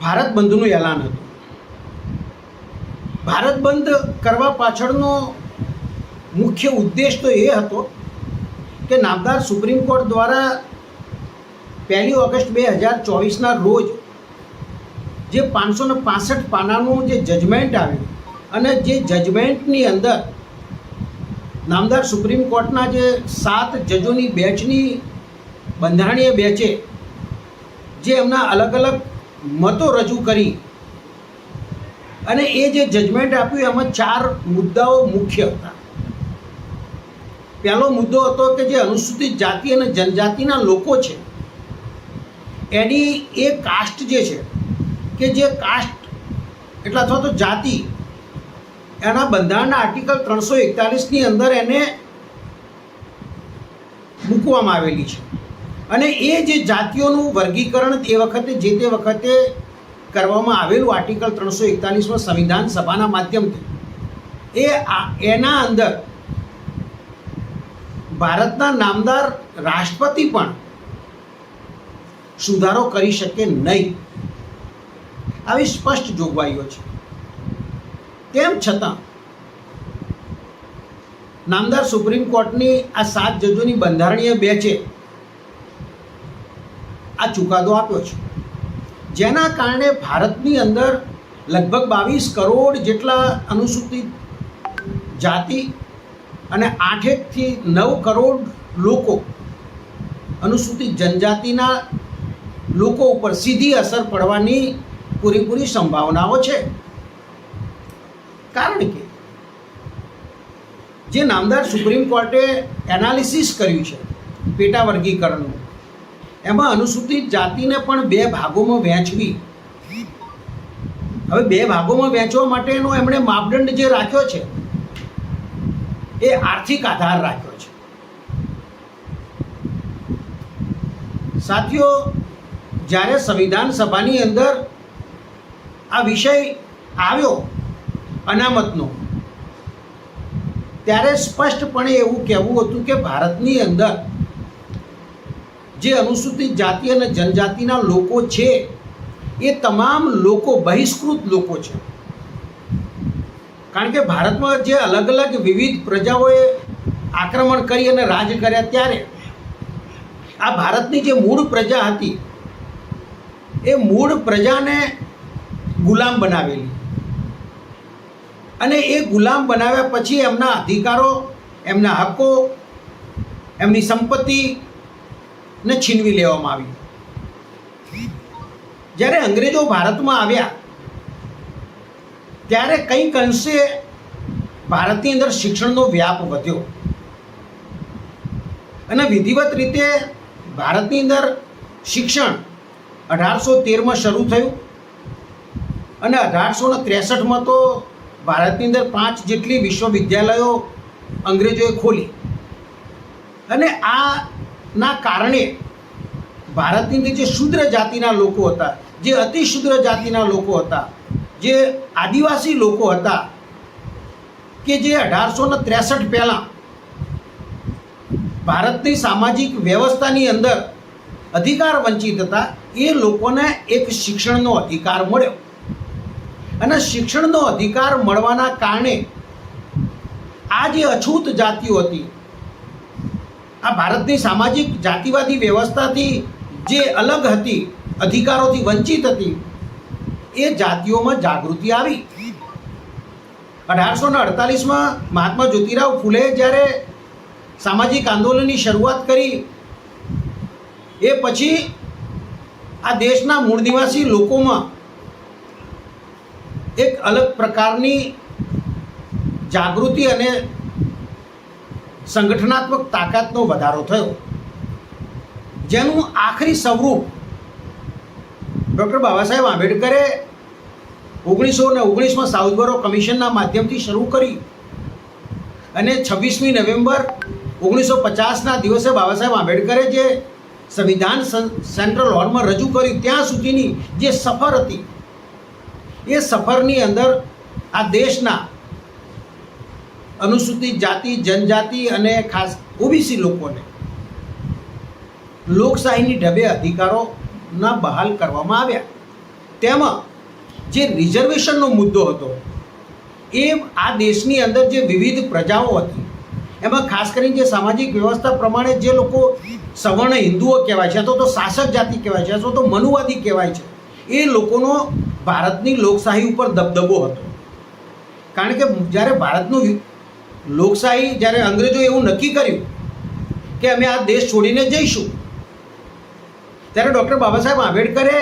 ભારત બંધનું એલાન હતું. ભારત બંધ કરવા પાછળનો મુખ્ય ઉદ્દેશ તો એ હતો કે નામદાર સુપ્રીમ કોર્ટ દ્વારા પહેલી ઓગસ્ટ બે હજાર ચોવીસના રોજ જે પાંચસો ને પાસઠ પાનાનું જે જજમેન્ટ આવ્યું અને જે જજમેન્ટની અંદર નામદાર સુપ્રીમ કોર્ટના જે સાત જજોની બેચની બંધારણીય બેચે જે એમના અલગ અલગ મતો રજૂ કરી. અને એ જે જજમેન્ટ આપ્યું, એમાં ચાર મુદ્દાઓ મુખ્ય હતા. પહેલો મુદ્દો હતો કે જે અનુસૂચિત જાતિ અને જનજાતિના લોકો છે. એની એ કાસ્ટ જે છે, કે જે કાસ્ટ એટલે અથવા તો જાતિ, એના બંધારણના આર્ટિકલ ત્રણસો એકતાલીસની અંદર એને મૂકવામાં આવેલી છે. અને એ જે જાતિઓનું વર્ગીકરણ તે વખતે, જે તે વખતે કરવામાં આવેલું આર્ટિકલ ત્રણસો એકતાલીસમાં સંવિધાન સભાના માધ્યમથી, એ એના અંદર ભારતના નામદાર રાષ્ટ્રપતિ પણ સુધારો કરી શકે નહીં. આવી સ્પષ્ટ જોગવાઈઓ છે. તેમ છતાં, નામદાર સુપ્રીમ કોર્ટની આ સાત જજોની બંધારણીય બેચે આ ચુકાદો આપ્યો છે. જેના કારણે ભારતની અંદર લગભગ બાવીસ કરોડ જેટલા અનુસૂચિત જાતિ અને આઠેકથી નવ કરોડ લોકો અનુસૂચિત જનજાતિના લોકો ઉપર સીધી અસર પડવાની પૂરેપૂરી સંભાવનાઓ છે. કારણ કે જે નામદાર સુપ્રીમ કોર્ટે એનાલિસિસ કર્યું છે પેટા વર્ગીકરણનું એમાં અનુસૂચિત જાતિને પણ બે ભાગોમાં વહેંચવી. હવે બે ભાગોમાં વહેંચવા માટેનો એમણે માપદંડ જે રાખ્યો છે, એ આર્થિક આધાર રાખ્યો છે. સાથીઓ, જ્યારે સંવિધાન સભાની અંદર આ વિષય આવ્યો અનામતનો, ત્યારે સ્પષ્ટપણે એવું કહેવું હતું કે ભારતની અંદર જે અનુસૂચિત જાતિ અને જનજાતિના લોકો છે, એ તમામ લોકો બહિષ્કૃત લોકો છે. કારણ કે ભારતમાં જે અલગ અલગ વિવિધ પ્રજાઓએ આક્રમણ કરી અને રાજ કર્યા ત્યારે આ ભારતની જે મૂળ પ્રજા હતી, એ મૂળ પ્રજાને ગુલામ બનાવેલી. અને એ ગુલામ બનાવ્યા પછી એમના અધિકારો, એમના હકો એમની સંપત્તિ ને છીનવી લેવામાં આવી. જ્યારે અંગ્રેજો ભારતમાં આવ્યા, ત્યારે કંઈક અંશે ભારતની અંદર શિક્ષણનો વ્યાપ વધ્યો. અને વિધિવત રીતે ભારતની અંદર શિક્ષણ અઢારસો તેરમાં શરૂ થયું અને અઢારસો ને ત્રેસઠમાં તો ભારતની અંદર પાંચ જેટલી વિશ્વવિદ્યાલયો અંગ્રેજોએ ખોલી. અને આ ના કારણે ભારતની અંદર જે શુદ્ર જાતિના લોકો હતા, જે અતિ શુદ્ર જાતિના લોકો હતા, જે આદિવાસી લોકો હતા, કે જે અઢારસો ને ત્રેસઠ પહેલાં ભારતની સામાજિક વ્યવસ્થાની અંદર અધિકાર વંચિત હતા, એ લોકોને એક શિક્ષણનો અધિકાર મળ્યો. અને શિક્ષણનો અધિકાર મળવાના કારણે આ જે અછૂત જાતિઓ હતી આ ભારતની સામાજિક, જાતિવાદી વ્યવસ્થાથી જે અલગ હતી, અધિકારોથી વંચિત હતી, એ જાતિઓમાં જાગૃતિ આવી. અઢારસો ને અડતાલીસમાં મહાત્મા જ્યોતિરાવ ફૂલે જ્યારે સામાજિક આંદોલનની શરૂઆત કરી, એ પછી આ દેશના મૂળ નિવાસી લોકોમાં એક અલગ પ્રકારની જાગૃતિ અને સંગઠનાત્મક તાકાતનો વધારો થયો. જેનું આખરી સ્વરૂપ ડૉક્ટર બાબા સાહેબ આંબેડકરે ઓગણીસો ને ઓગણીસમાં સાઉથબરો કમિશનના માધ્યમથી શરૂ કરી અને છવ્વીસમી નવેમ્બર ઓગણીસો પચાસના દિવસે બાબા સાહેબ આંબેડકરે જે સંવિધાન સેન્ટ્રલ હોલમાં રજૂ કર્યું, ત્યાં સુધીની જે સફર હતી, એ સફરની અંદર આ દેશના અનુસૂચિત જાતિ, જનજાતિ અને ખાસ ઓબીસી લોકોને લોકશાહીની ઢબે અધિકારોના બહાલ કરવામાં આવ્યા. તેમાં જે રિઝર્વેશનનો મુદ્દો હતો, એ આ દેશની અંદર જે વિવિધ પ્રજાઓ હતી, એમાં ખાસ કરીને જે સામાજિક વ્યવસ્થા પ્રમાણે જે લોકો સવર્ણ હિન્દુઓ કહેવાય છે, અથવા તો શાસક જાતિ કહેવાય છે, અથવા તો મનુવાદી કહેવાય છે, એ લોકોનો ભારતની લોકશાહી ઉપર દબદબો હતો. કારણ કે જ્યારે ભારતનું લોકશાહી જ્યારે અંગ્રેજો એવું નક્કી કર્યું કે અમે આ દેશ છોડીને જઈશું, ત્યારે ડૉક્ટર બાબા સાહેબ આંબેડકરે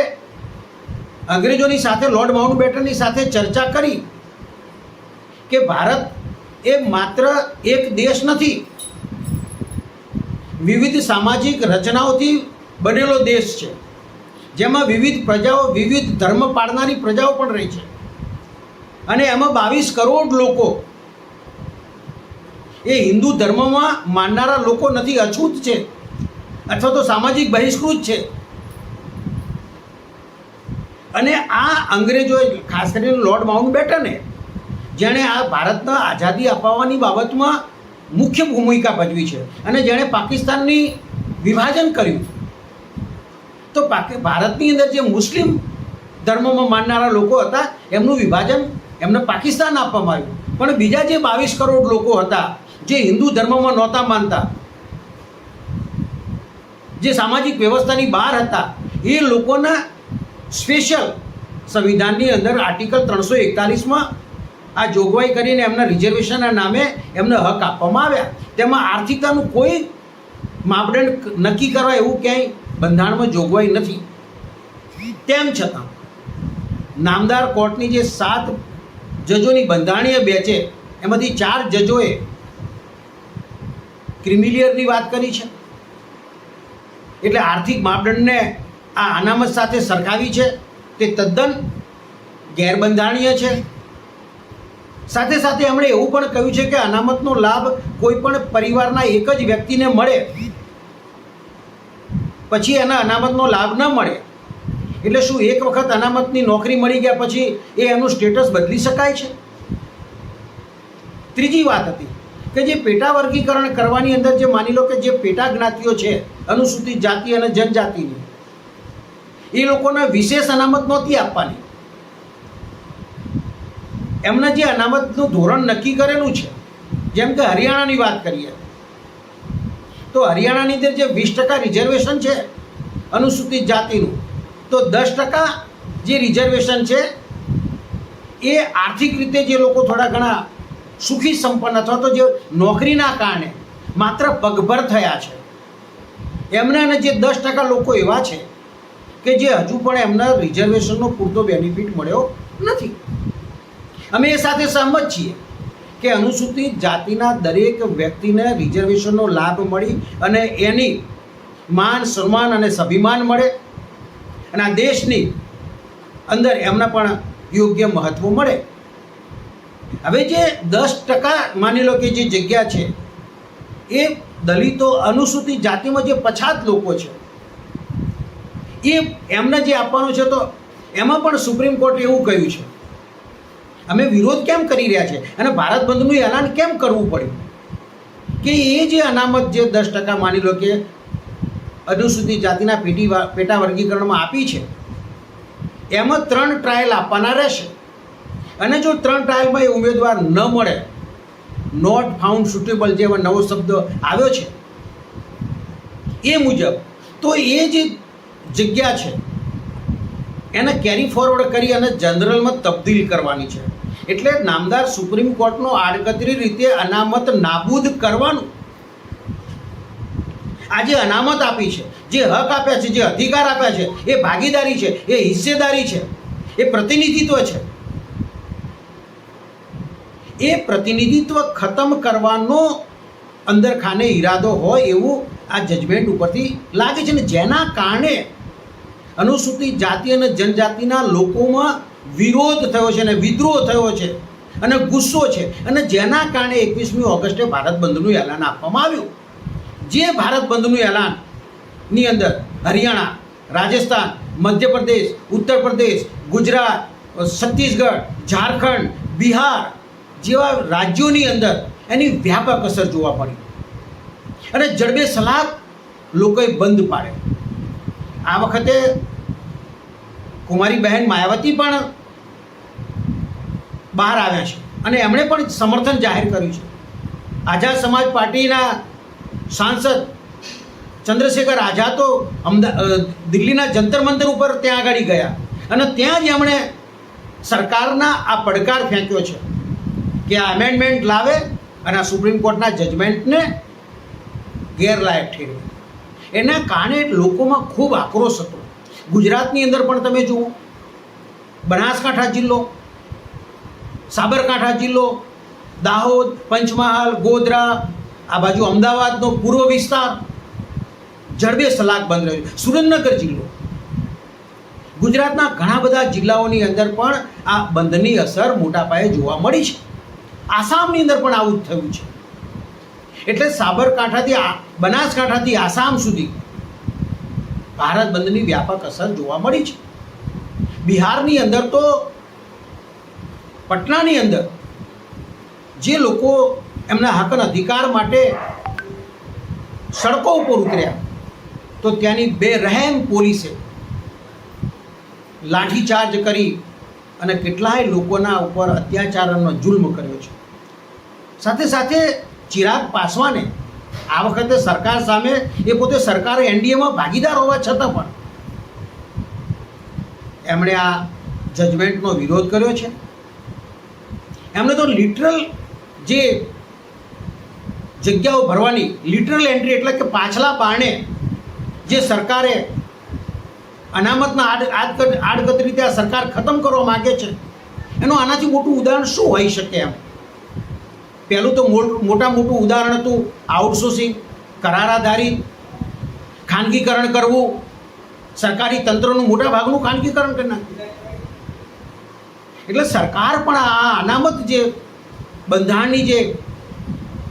અંગ્રેજોની સાથે, લોર્ડ માઉન્ટ બેટનની સાથે ચર્ચા કરી કે ભારત એ માત્ર એક દેશ નથી, વિવિધ સામાજિક રચનાઓથી બનેલો દેશ છે, જેમાં વિવિધ પ્રજાઓ, વિવિધ ધર્મ પાળનારી પ્રજાઓ પણ રહી છે. અને એમાં બાવીસ કરોડ લોકો એ હિન્દુ ધર્મમાં માનનારા લોકો નથી, અછૂત છે. અથવા તો સામાજિક બહિષ્કૃત છે. અને આ અંગ્રેજોએ ખાસ કરીને લોર્ડ માઉન્ટ બેટને જેણે આ ભારતને આઝાદી અપાવવાની બાબતમાં મુખ્ય ભૂમિકા ભજવી છે. અને જેણે પાકિસ્તાનની વિભાજન કર્યું. તો ભારતની અંદર જે મુસ્લિમ ધર્મમાં માનનારા લોકો હતા, એમનું વિભાજન એમને પાકિસ્તાન આપવામાં આવ્યું. પણ બીજા જે બાવીસ કરોડ લોકો હતા જે હિન્દુ ધર્મમાં નહોતા માનતા, જે સામાજિક વ્યવસ્થાની બહાર હતા, એ લોકોના સ્પેશિયલ સંવિધાનની અંદર આર્ટિકલ ત્રણસો એકતાલીસમાં આ જોગવાઈ કરીને એમના રિઝર્વેશનના નામે એમને હક આપવામાં આવ્યા. તેમાં આર્થિકતાનું કોઈ માપદંડ નક્કી કરવા એવું ક્યાંય બંધારણમાં જોગવાઈ નથી. તેમ છતાં, નામદાર કોર્ટની જે સાત જજોની બંધારણીય બેચે, એમાંથી ચાર જજોએ ક્રિમિલિયરની વાત કરી છે. એટલે આર્થિક માપદંડને આ અનામત સાથે સરખાવી છે. તે તદ્દન ગેરબંધારણીય છે. સાથે સાથે એમણે એવું પણ કહ્યું છે કે અનામતનો લાભ કોઈ પણ પરિવારના એક જ વ્યક્તિને મળે. પછી એના અનામતનો લાભ ન મળે. એટલે શું એક વખત અનામતની નોકરી મળી ગયા પછી એ એનું સ્ટેટસ બદલી શકાય છે? ત્રીજી વાત હતી. કે જે પેટા વર્ગીકરણ કરવાની અંદર જે માની લો કે જે પેટા જ્ઞાતિઓ છે, અનુસૂચિત જાતિ અને જનજાતિની, એ લોકોને વિશેષ અનામત નહોતી આપવાની. એમને જે અનામતનું ધોરણ નક્કી કરેલું છે, જેમ કે હરિયાણાની વાત કરીએ, તો હરિયાણાની અંદર જે વીસ ટકા રિઝર્વેશન છે, અનુસૂચિત જાતિનું, તો દસ ટકા જે રિઝર્વેશન છે, એ આર્થિક રીતે જે લોકો થોડા ઘણા સુખી સંપન્ન અથવા તો જે નોકરીના કારણે માત્ર પગભર થયા છે. એમને અને જે દસ ટકા લોકો એવા છે કે જે હજુ પણ એમના રિઝર્વેશનનો પૂરતો બેનિફિટ મળ્યો નથી. અમે એ સાથે સહમત છીએ કે અનુસૂચિત જાતિના દરેક વ્યક્તિને રિઝર્વેશનનો લાભ મળી અને એની માન, સન્માન અને સ્વાભિમાન મળે અને આ દેશની અંદર એમને પણ યોગ્ય મહત્ત્વ મળે. હવે જે દસ ટકા માની લો કે જે જગ્યા છે, એ દલિતો અનુસૂચિત જાતિમાં જે પછાત લોકો છે, એ એમને જે આપવાનું છે તો એમાં પણ સુપ્રીમ કોર્ટે એવું કહ્યું છે. અમે વિરોધ કેમ કરી રહ્યા છે? અને ભારત બંધનું એલાન કેમ કરવું પડ્યું? કે એ જે અનામત જે દસ ટકા માની લો કે અનુસૂચિત જાતિના પેટી પેટા વર્ગીકરણમાં આપી છે, એમાં ત્રણ ટ્રાયલ આપવાના રહેશે. અને જો ત્રણ ટ્રાયલમાં એ ઉમેદવાર ન મળે નોટ ફાઉન્ડ સુટેબલ જેવો નવો શબ્દ આવ્યો છે, એ મુજબ, તો એ જે જગ્યા છે, એને કેરી ફોરવર્ડ કરી અને જનરલમાં તબદીલ કરવાની છે. એટલે નામદાર સુપ્રીમ કોર્ટનો આડકતરી રીતે અનામત નાબૂદ કરવાનું. આ જે અનામત આપી છે, જે હક આપ્યા છે, જે અધિકાર આપ્યા છે, એ ભાગીદારી છે, એ હિસ્સેદારી છે, એ પ્રતિનિધિત્વ છે. એ પ્રતિનિધિત્વ ખતમ કરવાનો અંદર ખાને ઈરાદો હોય એવું આ જજમેન્ટ ઉપરથી લાગે છે ને જેના કારણે અનુસૂચિત જાતિ અને જનજાતિના લોકોમાં વિરોધ થયો છે અને વિદ્રોહ થયો છે અને ગુસ્સો છે અને જેના કારણે એકવીસમી ઓગસ્ટે ભારત બંધનું એલાન આપવામાં આવ્યું. જે ભારત બંધનું એલાનની અંદર હરિયાણા, રાજસ્થાન, મધ્યપ્રદેશ ઉત્તર પ્રદેશ ગુજરાત, છત્તીસગઢ, ઝારખંડ, બિહાર જેવા રાજ્યોની અંદર એની વ્યાપક અસર જોવા પડી. અને જડબે સલાહ લોકોએ બંધ પાડે. આ વખતે કુમારી બહેન માયાવતી પણ બહાર આવ્યા છે. અને એમણે પણ સમર્થન જાહેર કર્યું છે. આઝાદ સમાજ પાર્ટીના સાંસદ ચંદ્રશેખર આઝાદ તો અમદા દિલ્હીના જંતર મંતર ઉપર ત્યાં આગળ ગયા. અને ત્યાં જ એમણે સરકારના આ પડકાર ફેંક્યો છે. કે આ અમેન્ડમેન્ટ લાવે અને આ સુપ્રીમ કોર્ટના જજમેન્ટને ગેરલાયક ઠેરવે. એના કારણે લોકોમાં ખૂબ આક્રોશ હતો. ગુજરાતની અંદર પણ તમે જુઓ. બનાસકાંઠા જિલ્લો, સાબરકાંઠા જિલ્લો, દાહોદ, પંચમહાલ, ગોધરા, આ બાજુ અમદાવાદનો પૂર્વ વિસ્તાર જડબે સલાક બંધ રહ્યો સુરેન્દ્રનગર જિલ્લો. ગુજરાતના ઘણા બધા જિલ્લાઓની અંદર પણ આ બંધની અસર મોટા પાયે જોવા મળી છે. આસામની અંદર પણ આવું જ થયું છે. એટલે સાબરકાંઠાથી બનાસકાંઠાથી આસામ સુધી ભારત બંધની વ્યાપક અસર જોવા મળી છે. બિહારની અંદર તો, પટનાની અંદર જે લોકો એમના હકન અધિકાર માટે સડકો ઉપર ઉતર્યા, તો ત્યાંની બેરહેમ પોલીસે લાઠીચાર્જ કરી અને કેટલાય લોકોના ઉપર અત્યાચારનો જુલ્મ કર્યો છે. સાથે સાથે ચિરાગ પાસવાને આ વખતે સરકાર સામે એ પોતે સરકાર એનડીએમાં ભાગીદાર હોવા છતાં પણ એમણે આ જજમેન્ટનો વિરોધ કર્યો છે. એમણે તો લિટરલ જે જગ્યાઓ ભરવાની લિટરલ એન્ટ્રી એટલે કે પાછલા બારણે જે સરકારે અનામતના આડ આડગત આડકત રીતે આ સરકાર ખતમ કરવા માગે છે. એનું આનાથી મોટું ઉદાહરણ શું હોઈ શકે એમ? પહેલું તો મોટા મોટું ઉદાહરણ હતું આઉટસોર્સિંગ, કરારાધારી, ખાનગીકરણ કરવું. સરકારી તંત્રનું મોટા ભાગનું ખાનગીકરણ કરી નાખ્યું. એટલે સરકાર પણ આ અનામત જે બંધારણની જે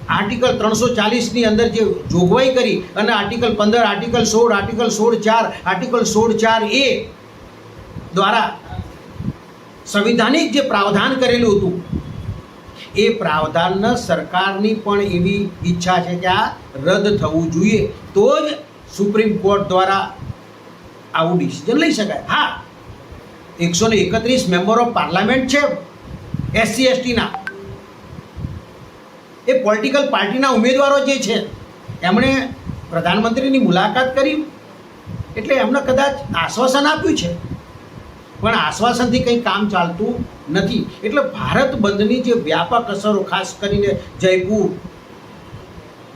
આર્ટિકલ ત્રણસો ચાલીસની અંદર જે જોગવાઈ કરી અને આર્ટિકલ પંદર, આર્ટિકલ સોળ આર્ટિકલ સોળ ચાર, આર્ટિકલ સોળ ચાર એ દ્વારા સંવિધાનિક જે પ્રાવધાન કરેલું હતું, એ પ્રાવધાન સરકારની પણ એવી ઈચ્છા છે કે આ રદ થવું જોઈએ. તો જ સુપ્રીમ કોર્ટ દ્વારા આવું ડિસિઝન લઈ શકાય. હા, એકસો ને એકત્રીસ મેમ્બર ઓફ પાર્લામેન્ટ છે એસસી, એસટીના. એ પોલિટિકલ પાર્ટીના ઉમેદવારો જે છે, એમણે પ્રધાનમંત્રીની મુલાકાત કરી. એટલે એમને કદાચ આશ્વાસન આપ્યું છે. પણ આશ્વાસનથી કંઈ કામ ચાલતું નથી. એટલે ભારત બંધની જે વ્યાપક અસરો ખાસ કરીને જયપુર,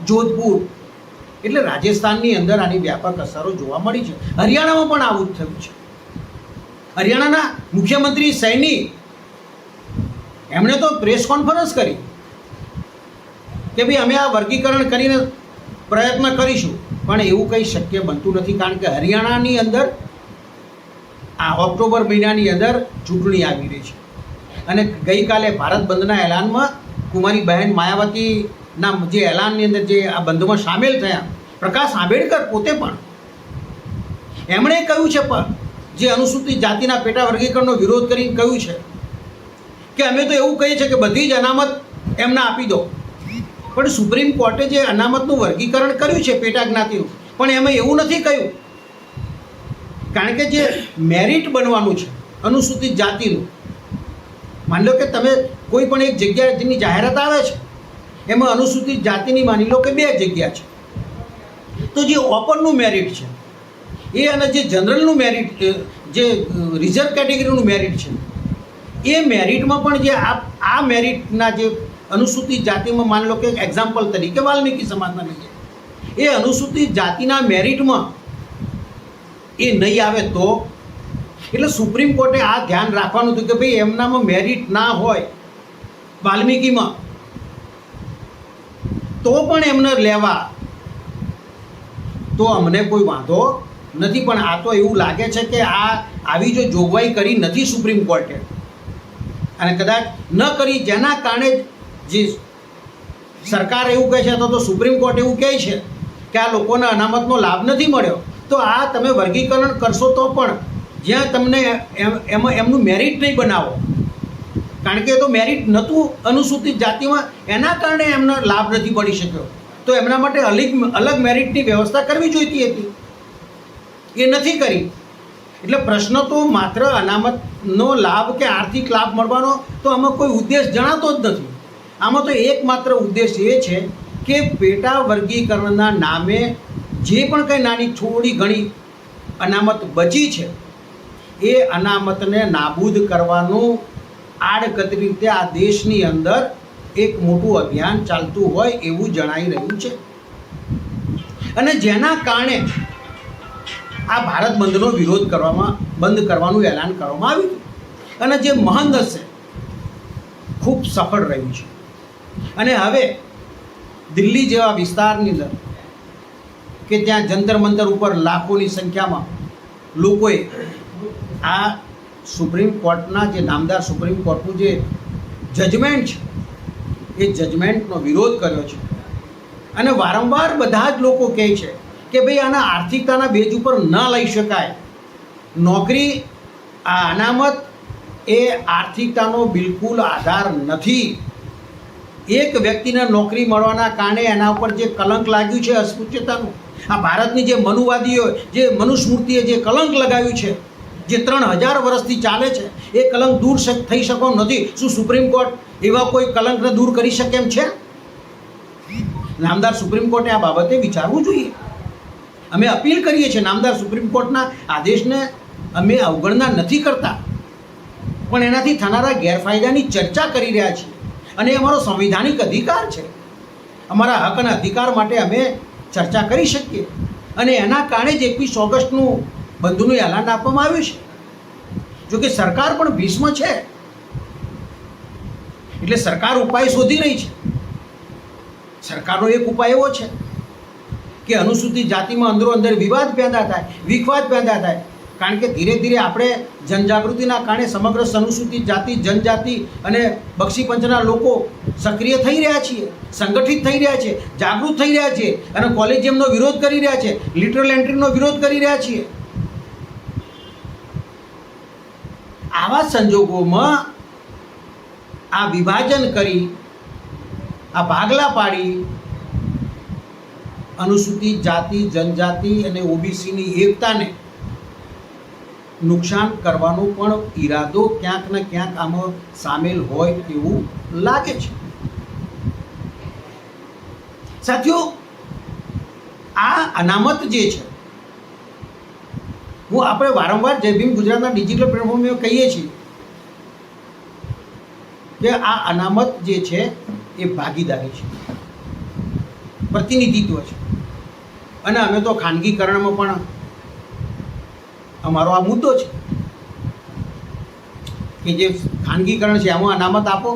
જોધપુર, એટલે રાજસ્થાનની અંદર આની વ્યાપક અસરો જોવા મળી છે. હરિયાણામાં પણ આવું જ થયું છે. હરિયાણાના મુખ્યમંત્રી સૈની એમણે તો પ્રેસ કોન્ફરન્સ કરી. કે ભાઈ અમે આ વર્ગીકરણ કરીને પ્રયત્ન કરીશું. પણ એવું કંઈ શક્ય બનતું નથી, કારણ કે હરિયાણાની અંદર આ ઓક્ટોબર મહિનાની અંદર ચૂંટણી આવી રહી છે. અને ગઈકાલે ભારત બંધના એલાનમાં કુમારી બહેન માયાવતીના જે એલાનની અંદર જે આ બંધમાં સામેલ થયા, પ્રકાશ આંબેડકર પોતે પણ. એમણે કહ્યું છે પણ, જે અનુસૂચિત જાતિના પેટા વર્ગીકરણનો વિરોધ કરીને કહ્યું છે, કે અમે તો એવું કહીએ છીએ કે બધી જ અનામત એમને આપી દો. પણ સુપ્રીમ કોર્ટે જે અનામતનું વર્ગીકરણ કર્યું છે પેટા જ્ઞાતિનું પણ એમાં એવું નથી કહ્યું. કારણ કે જે મેરિટ બનવાનું છે, અનુસૂચિત જાતિનું, માની લો કે તમે કોઈ પણ એક જગ્યાએ જેની જાહેરાત આવે છે, એમાં અનુસૂચિત જાતિની માની લો કે બે જગ્યા છે. તો જે ઓપનનું મેરિટ છે, એ અને જે જનરલનું મેરિટ જે રિઝર્વ કેટેગરીનું મેરિટ છે, એ મેરિટમાં પણ જે આ આ મેરિટના જે અનુસૂચિત જાતિમાં માની લો કે એક્ઝામ્પલ તરીકે વાલ્મીકી સમાજના લઈએ એ અનુસૂચિત જાતિના મેરિટમાં એ નહીં આવે તો? એટલે સુપ્રીમ કોર્ટે આ ધ્યાન રાખવાનું હતું કે ભાઈ એમનામાં મેરિટ ના હોય વાલ્મીકીમાં, તો પણ એમને લેવા. તો અમને કોઈ વાંધો નથી, પણ આ તો એવું લાગે છે કે આ આવી જો જોગવાઈ કરી નથી સુપ્રીમ કોર્ટે. અને કદાચ ન કરી, જેના કારણે જે. સરકાર એવું કહે છે અથવા તો સુપ્રીમ કોર્ટ એવું કહે છે કે આ લોકોને અનામતનો લાભ નથી મળ્યો. તો આ તમે વર્ગીકરણ કરશો તો પણ જ્યાં તમને એમ- એમાં, એમનું મેરિટ નહીં બનાવો. કારણ કે એ તો મેરિટ નહોતું અનુસૂચિત જાતિમાં, એના કારણે એમને લાભ નથી મળી શક્યો. તો એમના માટે અલગ અલગ મેરિટની વ્યવસ્થા કરવી જોઈતી હતી. એ નથી કરી. એટલે પ્રશ્ન તો માત્ર અનામતનો લાભ કે આર્થિક લાભ મળવાનો, તો આમાં કોઈ ઉદ્દેશ જણાતો જ નથી. આમાં તો એકમાત્ર ઉદ્દેશ એ છે કે પેટા વર્ગીકરણના નામે જે પણ કંઈ નાની થોડી ઘણી અનામત બચી છે, એ અનામતને નાબૂદ કરવાનું આડકતરી રીતે આ દેશની અંદર એક મોટું અભિયાન ચાલતું હોય એવું જણાઈ રહ્યું છે. અને જેના કારણે આ ભારત બંધનો વિરોધ કરવામાં, બંધ કરવાનું એલાન કરવામાં આવ્યું અને જે મહંદ હશે, ખૂબ સફળ રહ્યું છે. અને હવે દિલ્હી જેવા વિસ્તારની અંદર કે ત્યાં જંતર મંતર ઉપર લાખોની સંખ્યામાં લોકોએ આ સુપ્રીમ કોર્ટના જે નામદાર સુપ્રીમ કોર્ટનું જે જજમેન્ટ છે, એ જજમેન્ટનો વિરોધ કર્યો છે. અને વારંવાર બધા જ લોકો કહે છે કે ભાઈ આના આર્થિકતાના બેજ ઉપર ન લઈ શકાય. નોકરી આ અનામત એ આર્થિકતાનો બિલકુલ આધાર નથી. એક વ્યક્તિને નોકરી મળવાના કારણે એના ઉપર જે કલંક લાગ્યું છે અસ્પૃશ્યતાનું આ ભારતની જે મનુવાદીઓ જે મનુસ્મૃતિએ જે કલંક લગાવ્યું છે, જે ત્રણ હજાર વર્ષથી ચાલે છે, એ કલંક દૂર થઈ શકો નથી. શું સુપ્રીમ કોર્ટ એવા કોઈ કલંકને દૂર કરી શકે એમ છે? નામદાર સુપ્રીમ કોર્ટે આ બાબતે વિચારવું જોઈએ. અમે અપીલ કરીએ છીએ નામદાર સુપ્રીમ કોર્ટના આદેશને અમે અવગણના નથી કરતા. પણ એનાથી થનારા ગેરફાયદાની ચર્ચા કરી રહ્યા છીએ. અને અમારો સંવિધાનિક અધિકાર છે. અમારા હક અને અધિકાર માટે અમે ચર્ચા કરી શકીએ. અને એના કારણે જ એકવીસ ઓગસ્ટનું બંધુનું એલાન આપવામાં આવ્યું છે. જોકે સરકાર પણ ભીષ્મ છે. એટલે સરકાર ઉપાય શોધી રહી છે. સરકારનો એક ઉપાય એવો છે કે અનુસૂચિત જાતિમાં અંદરો અંદર વિવાદ પેદા થાય, વિખવાદ પેદા થાય કારણ કે ધીરે ધીરે આપણે જનજાગૃતિના કારણે સમગ્ર અનુસૂચિત જાતિ, જનજાતિ અને બક્ષી પંચના લોકો સક્રિય થઈ રહ્યા છીએ, સંગઠિત થઈ રહ્યા છે, જાગૃત થઈ રહ્યા છે અને કોલેજિયમનો વિરોધ કરી રહ્યા છે લિટરલ એન્ટ્રીનો વિરોધ કરી રહ્યા છીએ. આવા સંજોગોમાં આ વિભાજન કરી, આ ભાગલા પાડી, અનુસૂચિત જાતિ, જનજાતિ અને ઓબીસીની એકતાને નુકસાન કરવાનો પણ ઈરાદો ક્યાંક ને ક્યાંક આમાં સામેલ હોય એવું લાગે છે. સાથીઓ, આ અનામત જે છે, હું આપણે વારંવાર જય ભીમ ગુજરાતના ડિજિટલ પ્લેટફોર્મ કહીએ છીએ કે આ અનામત જે છે એ ભાગીદારી છે, પ્રતિનિધિત્વ છે. અને અમે તો ખાનગીકરણમાં પણ અમારો આ મુદ્દો છે કે જે ખાનગીકરણ છે, એમાં અનામત આપો?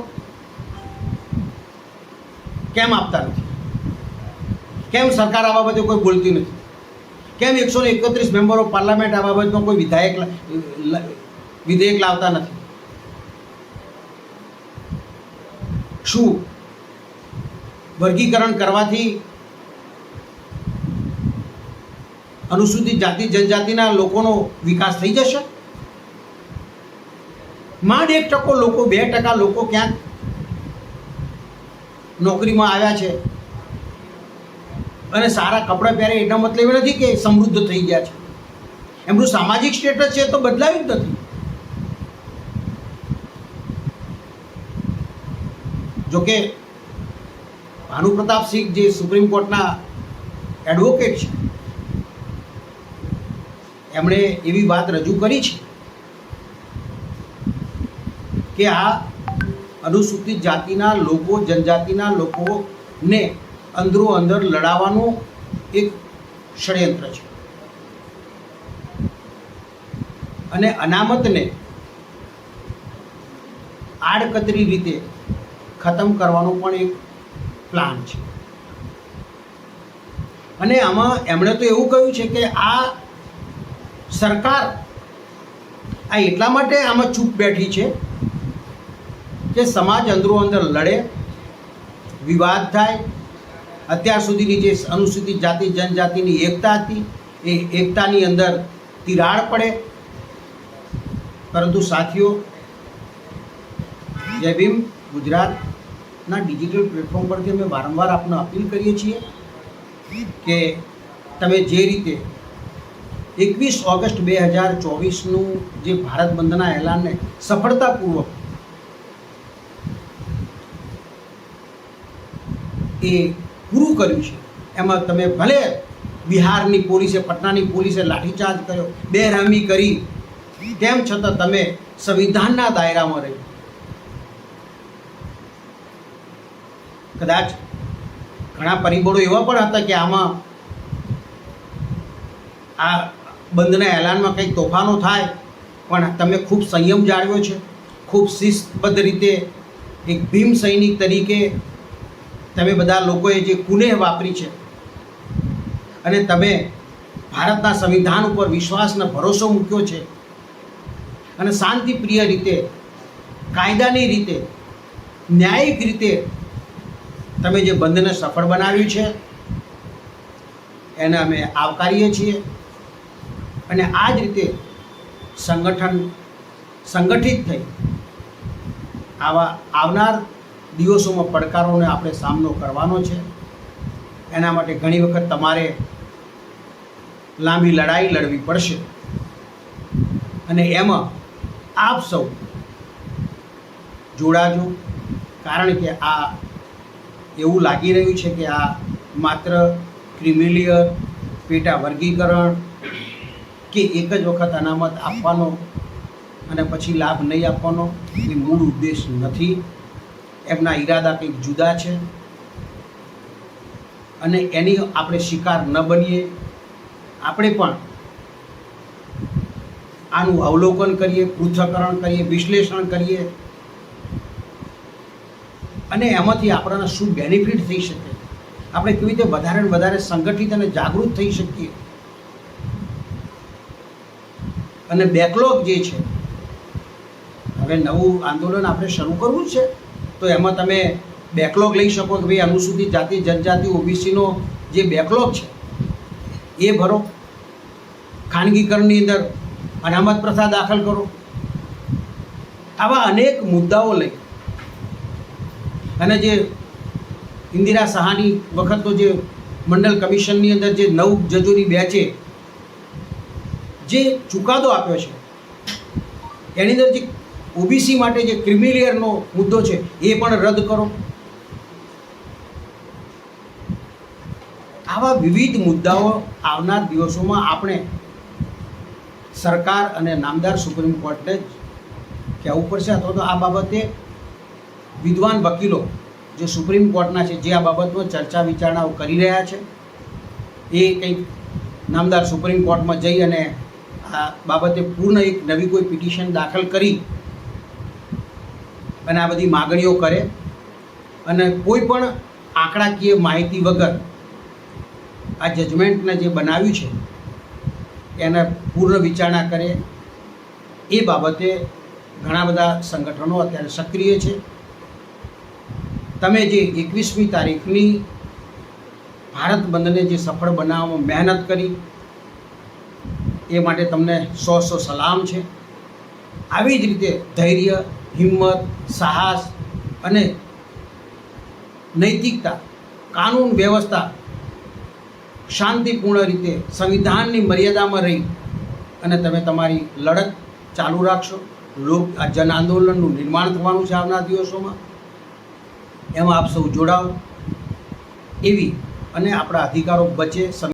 કેમ આપતા નથી? કેમ સરકાર આ બાબતે કોઈ બોલતી નથી? કેમ એકસો ને એકત્રીસ મેમ્બર પાર્લામેન્ટ આ બાબતનો કોઈ વિધાયક વિધેયક લાવતા નથી? શું? વર્ગીકરણ કરવાથી અનુસૂચિત જાતિ, જનજાતિના લોકોનો વિકાસ થઈ જશે? માંડ એક ટકો લોકો, બે ટકા લોકો ક્યાંક નોકરીમાં આવ્યા છે અને સારા કપડાં પહેરે, એનો મતલબ નથી કે સમૃદ્ધ થઈ ગયા છે. એમનું સામાજિક સ્ટેટસ છે તો બદલાયું જ નથી. જોકે ભાનુ પ્રતાપ સિંહ જે સુપ્રીમ કોર્ટના એડવોકેટ છે એમણે એવી વાત રજૂ કરી છે કે આ અનુસૂચિત જાતિના લોકો, જનજાતિના લોકોને અંદરો અંદર લડાવવાનું એક ષડયંત્ર છે. અને અનામતને આડકતરી રીતે ખતમ કરવાનો પણ એક પ્લાન છે. અને આમાં એમણે તો એવું કહ્યું છે કે આ સરકાર આ એટલા માટે આમાં ચૂપ બેઠી છે કે સમાજ અંદરો અંદર લડે, વિવાદ થાય. અત્યાર સુધીની જે અનુસૂચિત જાતિ, જનજાતિની એકતા હતી, એ એકતાની અંદર તિરાડ પડે. પરંતુ સાથીઓ, જય ભીમ, ગુજરાતના ડિજિટલ પ્લેટફોર્મ પરથી અમે વારંવાર આપને અપીલ કરીએ છીએ કે તમે જે રીતે એકવીસ ઓગસ્ટ બે હજાર ચોવીસનું જે ભારત બંધના એલાનને સફળતાપૂર્વક એ પૂરું કર્યું છે. એમાં તમે ભલે બિહારની પોલીસે, પટનાની પોલીસે લાઠીચાર્જ કર્યો, બેરહમી કરી, તેમ છતાં તમે સંવિધાનના દાયરામાં રહી કદાચ ઘણા પરિબળો એવા પણ હતા કે આમાં આ બંધના એલાનમાં કંઈક તોફાનો થાય, પણ તમે ખૂબ સંયમ જાળવ્યો છે. ખૂબ શિસ્તબદ્ધ રીતે એક ભીમ સૈનિક તરીકે તમે બધા લોકોએ જે કુનેહ વાપરી છે અને તમે ભારતના સંવિધાન ઉપર વિશ્વાસને ભરોસો મૂક્યો છે અને શાંતિપ્રિય રીતે, કાયદાની રીતે, ન્યાયિક રીતે તમે જે બંધને સફળ બનાવ્યું છે, એને અમે આવકારીએ છીએ. અને આ જ રીતે સંગઠન સંગઠિત થઈ આવા આવનાર દિવસોમાં પડકારોને આપણે સામનો કરવાનો છે. એના માટે ઘણી વખત તમારે લાંબી લડાઈ લડવી પડશે. અને એમાં આપ સૌ જોડાજો, કારણ કે આ એવું લાગી રહ્યું છે કે આ માત્ર ક્રિમિલિયર પેટા વર્ગીકરણ કે એક જ વખત અનામત આપવાનો અને પછી લાભ નહીં આપવાનો એ મૂળ ઉદ્દેશ નથી. એમના ઈરાદા કંઈક જુદા છે. અને એની આપણે શિકાર ન બનીએ. આપણે પણ આનું અવલોકન કરીએ, પૃથ્થકરણ કરીએ, વિશ્લેષણ કરીએ. અને એમાંથી આપણને શું બેનિફિટ થઈ શકે? આપણે કેવી રીતે વધારે ને વધારે સંગઠિત અને જાગૃત થઈ શકીએ? અને બેકલોગ જે છે, હવે નવું આંદોલન આપણે શરૂ કરવું છે, તો એમાં તમે બેકલોગ લઈ શકો કે ભાઈ અનુસૂચિત જાતિ, જનજાતિ, ઓબીસીનો જે બેકલોગ છે, એ ભરો. ખાનગીકરણની અંદર અનામત પ્રથા દાખલ કરો. આવા અનેક મુદ્દાઓ લઈ. અને જે ઇન્દિરા સહાની વખતનો જે મંડળ કમિશનની અંદર જે નવ જજોની બેચે જે ચુકાદો આપ્યો છે, એની અંદર જે ઓબીસી માટે જે ક્રિમિલિયરનો મુદ્દો છે, એ પણ રદ કરો. આવા વિવિધ મુદ્દાઓ આવનાર દિવસોમાં આપણે સરકાર અને નામદાર સુપ્રીમ કોર્ટને કહેવું પડશે અથવા તો આ બાબતે વિદ્વાન વકીલો જે સુપ્રીમ કોર્ટના છે, જે આ બાબતમાં ચર્ચા વિચારણાઓ કરી રહ્યા છે, એ કંઈક નામદાર સુપ્રીમ કોર્ટમાં જઈ અને આ બાબતે પૂર્ણ એક નવી કોઈ પિટિશન દાખલ કરી અને આ બધી માગણીઓ કરે અને કોઈ પણ આંકડાકીય માહિતી વગર આ જજમેન્ટને જે બનાવ્યું છે, એને પૂર્ણ વિચારણા કરે. એ બાબતે ઘણા બધા સંગઠનો અત્યારે સક્રિય છે. તમે જે એકવીસમી તારીખની ભારત બંધને જે સફળ બનાવવામાં મહેનત કરી એ માટે તમને સો સો સલામ છે. આવી જ રીતે ધૈર્ય, હિંમત, સાહસ અને નૈતિકતા, કાનૂન વ્યવસ્થા શાંતિપૂર્ણ રીતે સંવિધાનની મર્યાદામાં રહી અને તમે તમારી લડત ચાલુ રાખશો. લોક, આ જન આંદોલનનું નિર્માણ થવાનું છે આવનાર દિવસોમાં. એમાં આપ સૌ જોડાઓ. એવી અને આપણા અધિકારો બચે